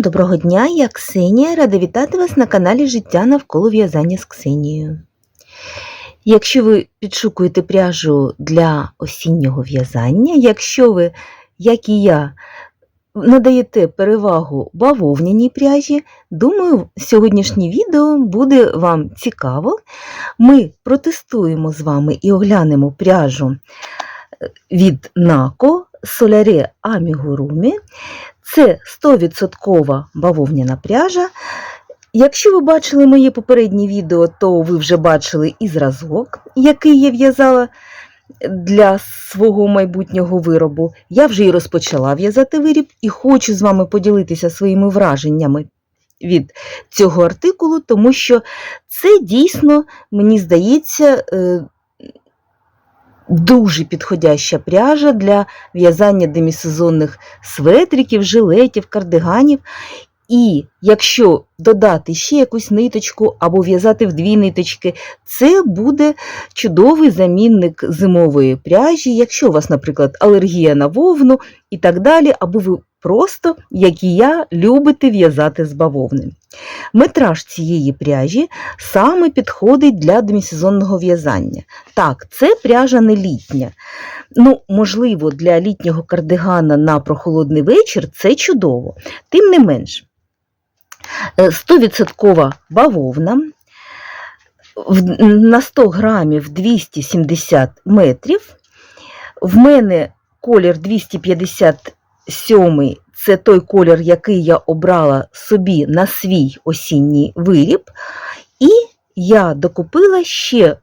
Доброго дня, я Ксенія, рада вітати вас на каналі Життя навколо в'язання з Ксенією. Якщо ви підшукуєте пряжу для осіннього в'язання, якщо ви, як і я, надаєте перевагу бавовняній пряжі, думаю, сьогоднішнє відео буде вам цікаво. Ми протестуємо з вами і оглянемо пряжу від Нако Solare Amigurumi. Це 100% бавовняна пряжа. Якщо ви бачили моє попереднє відео, то ви вже бачили і зразок, який я в'язала для свого майбутнього виробу. Я вже і розпочала в'язати виріб і хочу з вами поділитися своїми враженнями від цього артикулу, тому що це дійсно, мені здається, е, дуже підходяща пряжа для в'язання демісезонних светриків, жилетів, кардиганів. І якщо додати ще якусь ниточку або в'язати в дві ниточки, це буде чудовий замінник зимової пряжі, якщо у вас, наприклад, алергія на вовну і так далі, або ви просто, як і я, любите в'язати з бавовни. Метраж цієї пряжі саме підходить для демісезонного в'язання. Так, це пряжа не літня. Ну, можливо, для літнього кардигана на прохолодний вечір це чудово. Тим не менш, е, 100% бавовна. На 100 грамів 270 метрів. В мене колір 257 це той колір, який я обрала собі на свій осінній виріб. І я докупила ще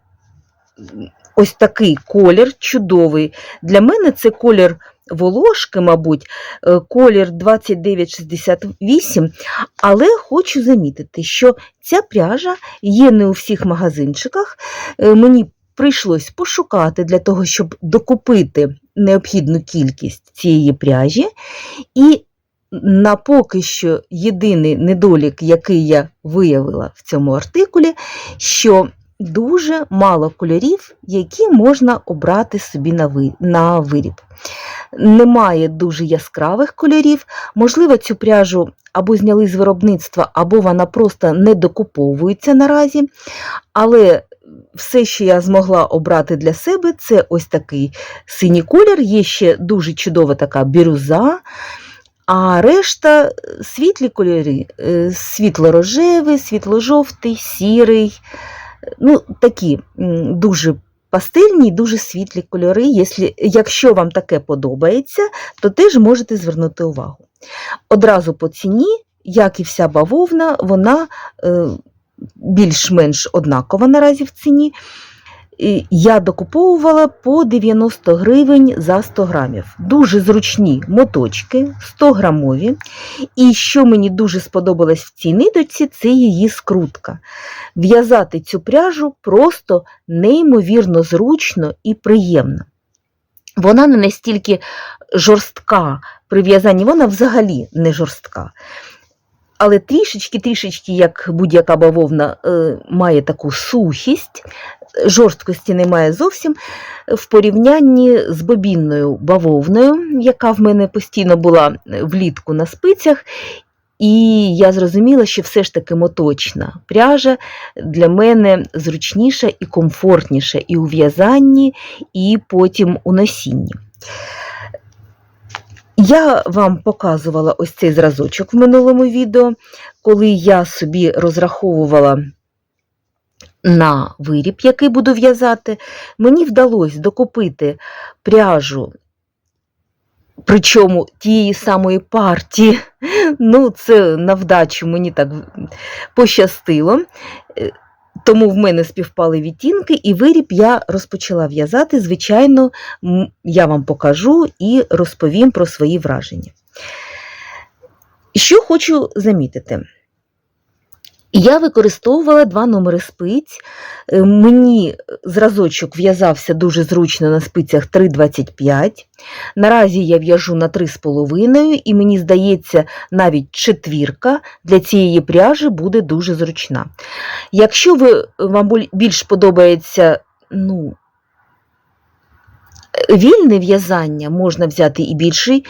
ось такий колір чудовий. Для мене це колір волошки, мабуть, е, колір 2968, але хочу замітити, що ця пряжа є не у всіх магазинчиках. Е, Мені прийшлось пошукати для того, щоб докупити необхідну кількість цієї пряжі. І на поки що єдиний недолік, який я виявила в цьому артикулі, що дуже мало кольорів, які можна обрати собі на виріб. Немає дуже яскравих кольорів. Можливо, цю пряжу або зняли з виробництва, або вона просто не докуповується наразі. Але все, що я змогла обрати для себе, це ось такий синій колір. Є ще дуже чудова така бірюза. А решта світлі кольори, е, світло-рожевий, світло-жовтий, сірий. Ну, такі дуже пастельні, дуже світлі кольори. Якщо вам таке подобається, то теж можете звернути увагу. Одразу по ціні, як і вся бавовна, вона е, більш-менш однакова наразі в ціні. Я докуповувала по 90 гривень за 100 грамів. Дуже зручні моточки, 100 грамові. І що мені дуже сподобалось в цій ниточці, це її скрутка. В'язати цю пряжу просто неймовірно зручно і приємно. Вона не настільки жорстка при в'язанні, вона взагалі не жорстка. Але трішечки-трішечки, як будь-яка бавовна, е, має таку сухість, жорсткості немає зовсім в порівнянні з бобінною бавовною, яка в мене постійно була влітку на спицях. І я зрозуміла, що все ж таки моточна пряжа для мене зручніша і комфортніша і у в'язанні, і потім у носінні. Я вам показувала ось цей зразочок в минулому відео, коли я собі розраховувала на виріб, який буду в'язати, мені вдалося докупити пряжу, причому тієї самої партії. Ну, це на вдачу мені так пощастило. Тому в мене співпали відтінки, і виріб я розпочала в'язати. Звичайно, я вам покажу і розповім про свої враження. Що хочу замітити. Я використовувала два номери спиць. Е, Мені зразочок в'язався дуже зручно на спицях 3,25. Наразі я в'яжу на 3,5, і мені здається, навіть четвірка для цієї пряжі буде дуже зручна. Якщо ви, вам більш подобається ну, Вільне в'язання можна взяти і більший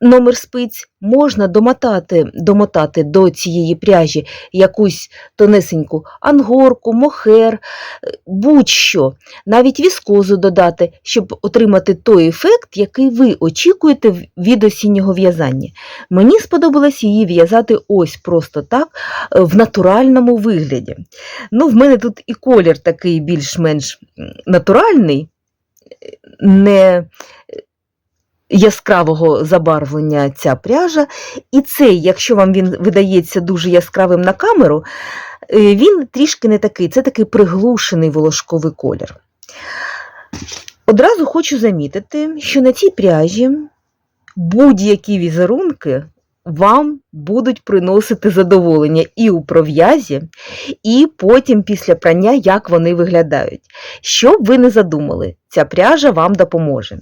номер спиць, можна домотати, домотати до цієї пряжі якусь тонесеньку ангорку, мохер, е, будь-що, навіть віскозу додати, щоб отримати той ефект, який ви очікуєте від осіннього в'язання. Мені сподобалось її в'язати ось просто так, е, в натуральному вигляді. Ну, в мене тут і колір такий більш-менш натуральний, не яскравого забарвлення ця пряжа. І цей, якщо вам він видається дуже яскравим на камеру, е, він трішки не такий, це такий приглушений волошковий колір. Одразу хочу замітити, що на цій пряжі будь-які візерунки вам будуть приносити задоволення і у пров'язі, і потім після прання, як вони виглядають. Що б ви не задумали, ця пряжа вам допоможе.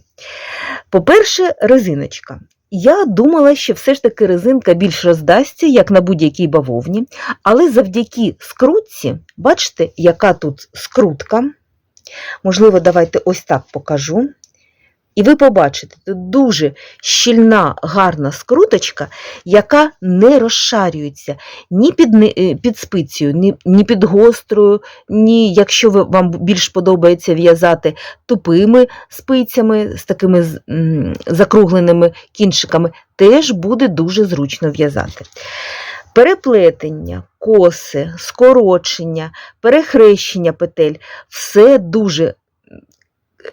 По-перше, резиночка. Я думала, що все ж таки резинка більш роздасться, як на будь-якій бавовні, але завдяки скрутці, бачите, яка тут скрутка. Можливо, давайте ось так покажу. І ви побачите, тут дуже щільна, гарна скруточка, яка не розшарюється ні під, е, під спицею, ні, ні під гострою, ні, якщо ви, вам більш подобається в'язати тупими спицями з такими закругленими кінчиками, теж буде дуже зручно в'язати. Переплетення, коси, скорочення, перехрещення петель все дуже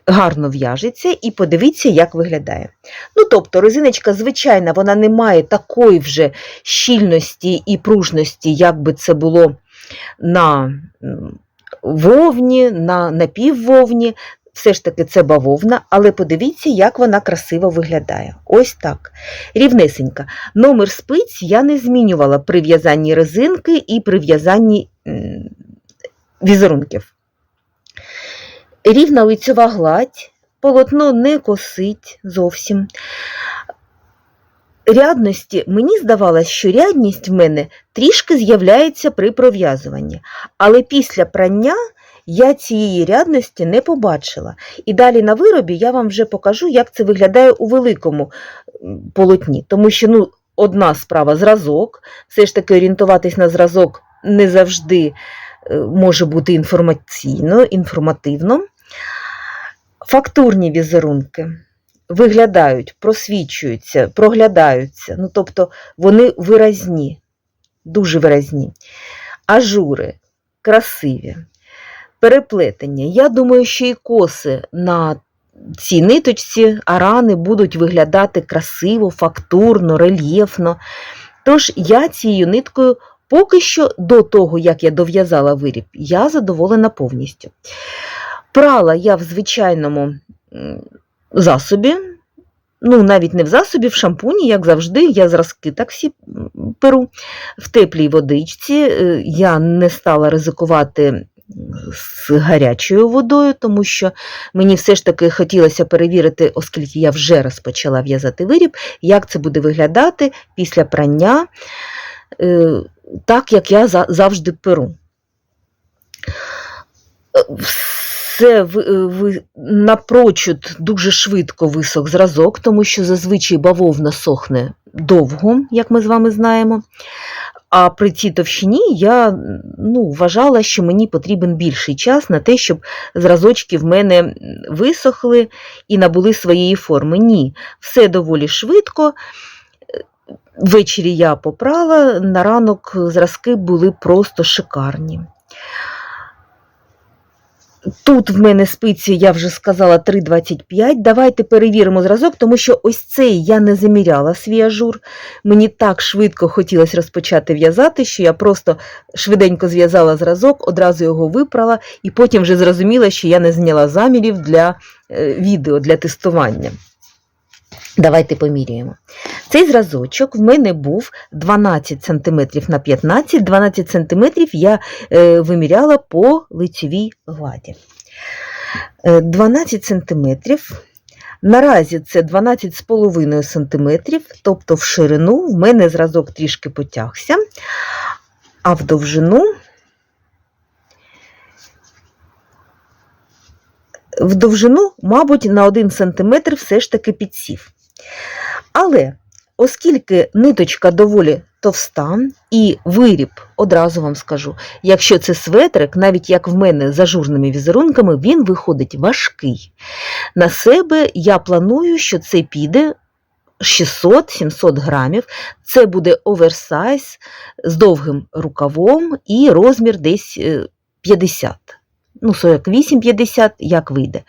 гарно в'яжеться і подивіться, як виглядає. Ну, тобто, резиночка, звичайна, вона не має такої вже щільності і пружності, як би це було на вовні, на напіввовні. Все ж таки це бавовна, але подивіться, як вона красиво виглядає. Ось так. Рівнесенька. Номер спиць я не змінювала при в'язанні резинки і при в'язанні візерунків. Рівна лицьова гладь, полотно не косить зовсім. Рядності, мені здавалося, що рядність в мене трішки з'являється при пров'язуванні, але після прання я цієї рядності не побачила. І далі на виробі я вам вже покажу, як це виглядає у великому полотні. Тому що ну, одна справа зразок, все ж таки орієнтуватись на зразок не завжди е, може бути інформаційно, інформативно. Фактурні візерунки виглядають, просвічуються, проглядаються, ну, тобто вони виразні, дуже виразні. Ажури красиві, переплетення. Я думаю, що і коси на цій ниточці арани будуть виглядати красиво, фактурно, рельєфно. Тож я цією ниткою поки що до того, як я дов'язала виріб, я задоволена повністю. Прала я в звичайному засобі, ну навіть не в засобі, в шампуні, як завжди, я зразки так всі перу в теплій водичці. Е, Я не стала ризикувати з гарячою водою, тому що мені все ж таки хотілося перевірити, оскільки я вже розпочала в'язати виріб, як це буде виглядати після прання, е, так як я завжди перу. Ви, ви, напрочуд дуже швидко висох зразок, тому що зазвичай бавовна сохне довго, як ми з вами знаємо. А при цій товщині я ну, вважала, що мені потрібен більший час на те, щоб зразочки в мене висохли і набули своєї форми. Ні, все доволі швидко. Ввечері я попрала, на ранок зразки були просто шикарні. Тут в мене спиці, я вже сказала, 3,25. Давайте перевіримо зразок, тому що ось цей я не заміряла свій ажур. Мені так швидко хотілося розпочати в'язати, що я просто швиденько зв'язала зразок, одразу його випрала, і потім вже зрозуміла, що я не зняла замірів для е, відео, для тестування. Давайте поміряємо. Цей зразочок в мене був 12 см на 15 12 см я е, виміряла по лицевій гладі. Е, 12 см. Наразі це 12,5 см, тобто в ширину в мене зразок трішки потягся, а в довжину в довжину, мабуть, на 1 см все ж таки підсів. Але оскільки ниточка доволі товста і виріб, одразу вам скажу, якщо це светрик, навіть як в мене з ажурними візерунками, він виходить важкий. На себе я планую, що це піде 600-700 грамів. Це буде оверсайз з довгим рукавом і розмір десь е, 50. Ну, 48-50, як вийде.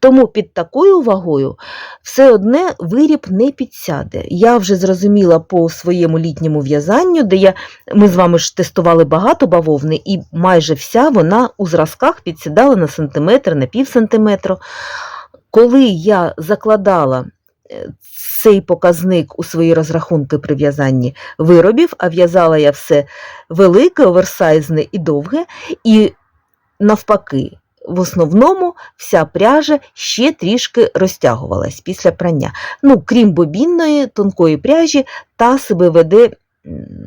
Тому під такою вагою все одне виріб не підсяде. Я вже зрозуміла по своєму літньому в'язанню, де я, ми з вами ж тестували багато бавовни, і майже вся вона у зразках підсідала на сантиметр, на пів сантиметру. Коли я закладала е, цей показник у свої розрахунки при в'язанні виробів, а в'язала я все велике, оверсайзне і довге, і навпаки, в основному вся пряжа ще трішки розтягувалась після прання. Ну, крім бобінної, тонкої пряжі, та себе веде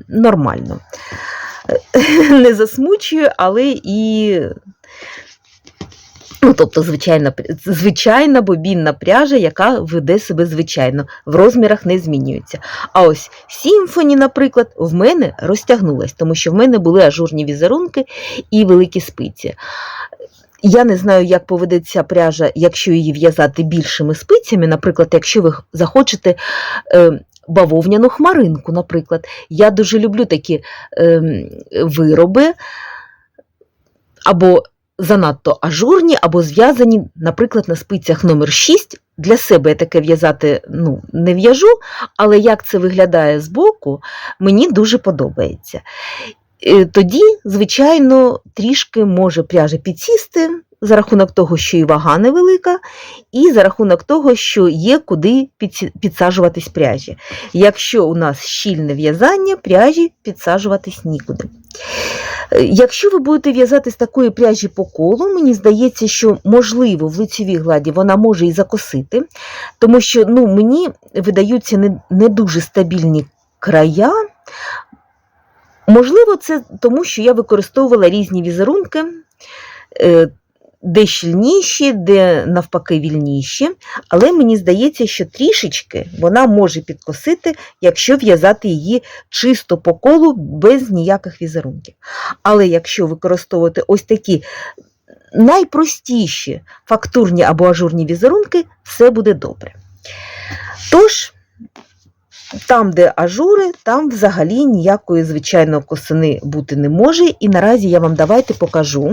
нормально. Не засмучує, але і. Ну, тобто, звичайна, звичайна бобінна пряжа, яка веде себе звичайно, в розмірах не змінюється. А ось сімфоні, наприклад, в мене розтягнулась, тому що в мене були ажурні візерунки і великі спиці. Я не знаю, як поведеться пряжа, якщо її в'язати більшими спицями. Наприклад, якщо ви захочете е, бавовняну хмаринку, наприклад. Я дуже люблю такі е, вироби, або занадто ажурні, або зв'язані, наприклад, на спицях номер 6. Для себе я таке в'язати ну, не в'яжу, але як це виглядає збоку, мені дуже подобається. Е, Тоді, звичайно, трішки може пряжа підсісти за рахунок того, що і вага невелика, і за рахунок того, що є куди підсаджуватись пряжі. Якщо у нас щільне в'язання, пряжі підсаджуватись нікуди. Якщо ви будете в'язати з такої пряжі по колу, мені здається, що можливо в лицевій гладі вона може і закосити, тому що ну, мені видаються не, не дуже стабільні края. Можливо, це тому, що я використовувала різні візерунки, е, де щільніші, де навпаки вільніші, але мені здається, що трішечки вона може підкосити, якщо в'язати її чисто по колу без ніяких візерунків. Але якщо використовувати ось такі найпростіші фактурні або ажурні візерунки, все буде добре. Тож, там, де ажури, там взагалі ніякої звичайно косини бути не може. І наразі я вам давайте покажу,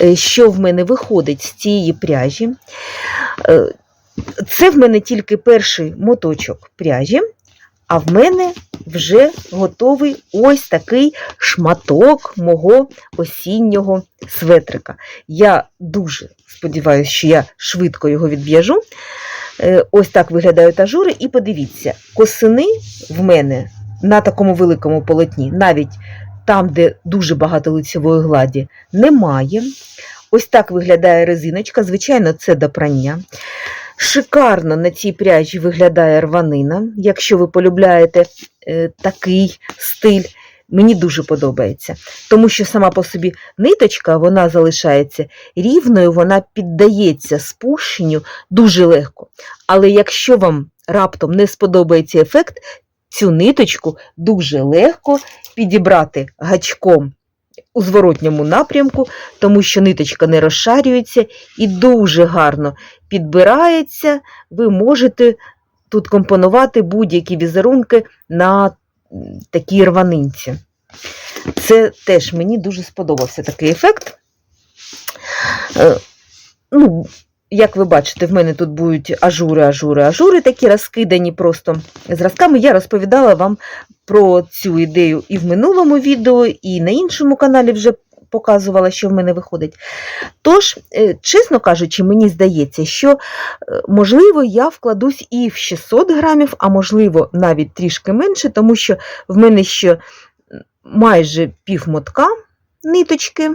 е, що в мене виходить з цієї пряжі. Е, Це в мене тільки перший моточок пряжі, а в мене вже готовий ось такий шматок мого осіннього светрика. Я дуже сподіваюся, що я швидко його відв'яжу. Е, Ось так виглядають ажури. І подивіться, косини в мене на такому великому полотні, навіть там, де дуже багато лицевої гладі, немає. Ось так виглядає резиночка. Звичайно, це до прання. Шикарно на цій пряжі виглядає рванина. Якщо ви полюбляєте е, такий стиль, мені дуже подобається. Тому що сама по собі ниточка вона залишається рівною, вона піддається спущенню дуже легко. Але якщо вам раптом не сподобається ефект, цю ниточку дуже легко підібрати гачком у зворотньому напрямку, тому що ниточка не розшарюється і дуже гарно підбирається. Ви можете тут компонувати будь-які візерунки на такій рванинці. Це теж мені дуже сподобався такий ефект. Е, Ну, як ви бачите, в мене тут будуть ажури, ажури, ажури, такі розкидані просто зразками. Я розповідала вам про цю ідею і в минулому відео, і на іншому каналі вже показувала, що в мене виходить. Тож, е, чесно кажучи, мені здається, що, е, можливо, я вкладусь і в 600 грамів, а можливо, навіть трішки менше, тому що в мене ще майже пів мотка ниточки,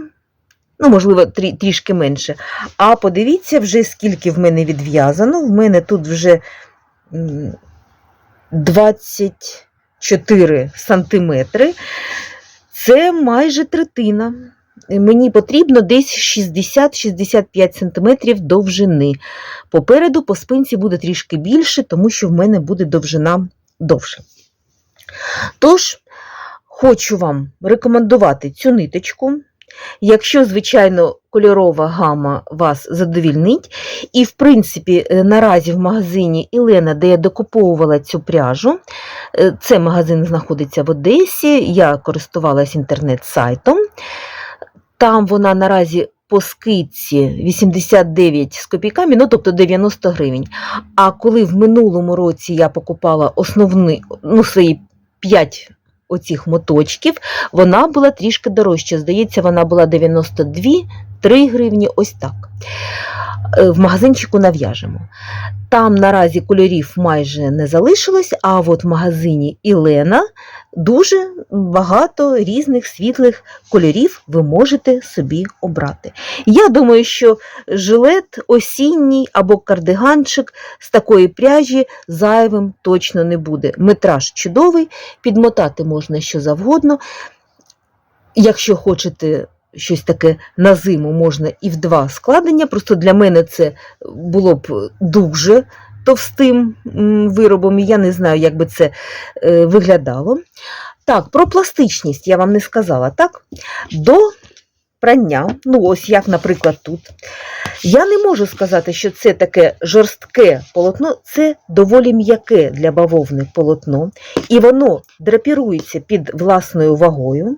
ну, можливо, трі, трішки менше. А подивіться вже, скільки в мене відв'язано. В мене тут вже 24 сантиметри. Це майже третина мені потрібно десь 60-65 см довжини. Попереду по спинці буде трішки більше, тому що в мене буде довжина довше. Тож, хочу вам рекомендувати цю ниточку. Якщо, звичайно, кольорова гама вас задовільнить, і, в принципі, е, наразі в магазині Ілена, де я докуповувала цю пряжу, е, це магазин знаходиться в Одесі, я користувалась інтернет-сайтом. Там вона наразі по скидці 89 з копійками, ну тобто 90 гривень. А коли в минулому році я покупала основні, ну, свої 5 оцих моточків, вона була трішки дорожча. Здається, вона була 92 3 гривні, ось так. Е, В магазинчику нав'яжемо. Там наразі кольорів майже не залишилось, а от в магазині Ілена дуже багато різних світлих кольорів ви можете собі обрати. Я думаю, що жилет осінній або кардиганчик з такої пряжі зайвим точно не буде. Метраж чудовий, підмотати можна що завгодно. Якщо хочете щось таке на зиму, можна і в два складення. Просто для мене це було б дуже товстим виробом, я не знаю, як би це е, виглядало. Так, про пластичність я вам не сказала, так? До прання, ну ось як, наприклад, тут. Я не можу сказати, що це таке жорстке полотно, це доволі м'яке для бавовни полотно, і воно драпірується під власною вагою.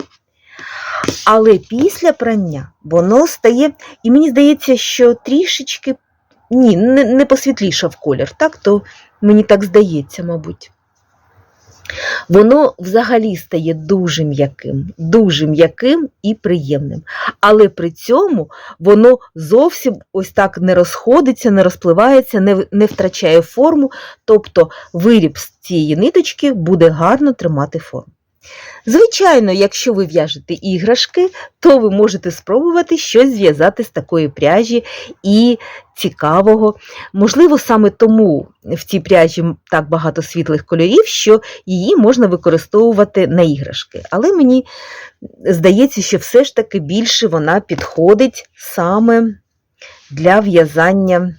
Але після прання воно стає, і мені здається, що трішечки ні, не, не посвітлішав колір, так? То мені так здається, мабуть. Воно взагалі стає дуже м'яким, дуже м'яким і приємним. Але при цьому воно зовсім ось так не розходиться, не розпливається, не, не втрачає форму, тобто виріб з цієї ниточки буде гарно тримати форму. Звичайно, якщо ви в'яжете іграшки, то ви можете спробувати щось зв'язати з такої пряжі і цікавого. Можливо, саме тому в цій пряжі так багато світлих кольорів, що її можна використовувати на іграшки. Але мені здається, що все ж таки більше вона підходить саме для в'язання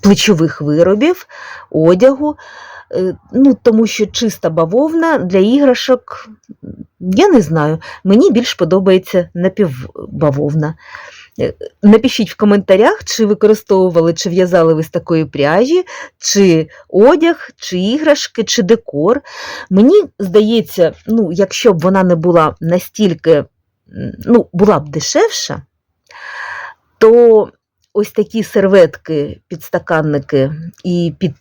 плечових виробів, одягу. Е, Ну, тому що чиста бавовна для іграшок, я не знаю, мені більш подобається напівбавовна. Е, Напишіть в коментарях, чи використовували, чи в'язали ви з такої пряжі, чи одяг, чи іграшки, чи декор. Мені здається, ну, якщо б вона не була настільки, ну, була б дешевша, то ось такі серветки, підстаканники і під,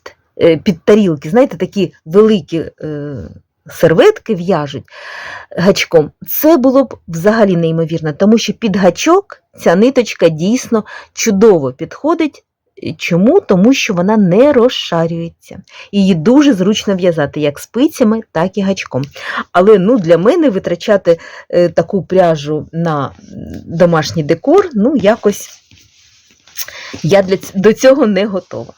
під тарілки, знаєте, такі великі е, серветки в'яжуть гачком, це було б взагалі неймовірно, тому що під гачок ця ниточка дійсно чудово підходить. Чому? Тому що вона не розшарюється. Її дуже зручно в'язати як спицями, так і гачком. Але ну, для мене витрачати е, таку пряжу на домашній декор, ну, якось я для, до цього не готова.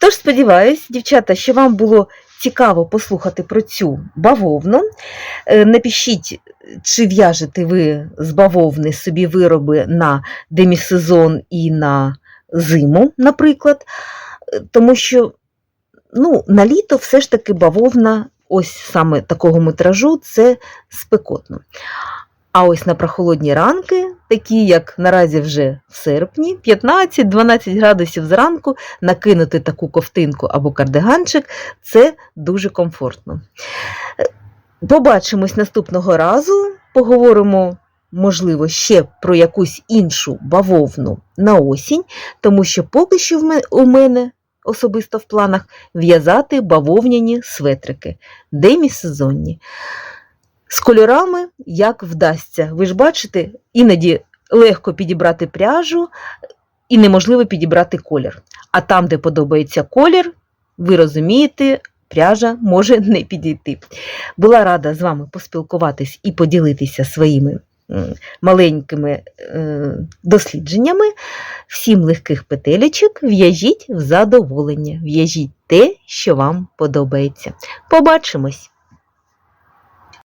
Тож сподіваюсь, дівчата, що вам було цікаво послухати про цю бавовну. Е, Напишіть, чи в'яжете ви з бавовни собі вироби на демісезон і на зиму, наприклад. Е, Тому що ну, на літо все ж таки бавовна, ось саме такого метражу, це спекотно. А ось на прохолодні ранки, такі як наразі вже в серпні, 15-12 градусів зранку, накинути таку ковтинку або кардиганчик це дуже комфортно. Побачимось наступного разу, поговоримо, можливо, ще про якусь іншу бавовну на осінь, тому що поки що у мене особисто в планах в'язати бавовняні светрики, демісезонні. З кольорами як вдасться. Ви ж бачите, іноді легко підібрати пряжу і неможливо підібрати колір. А там, де подобається колір, ви розумієте, пряжа може не підійти. Була рада з вами поспілкуватись і поділитися своїми маленькими е, дослідженнями. Всім легких петелечок в'яжіть в задоволення, в'яжіть те, що вам подобається. Побачимось!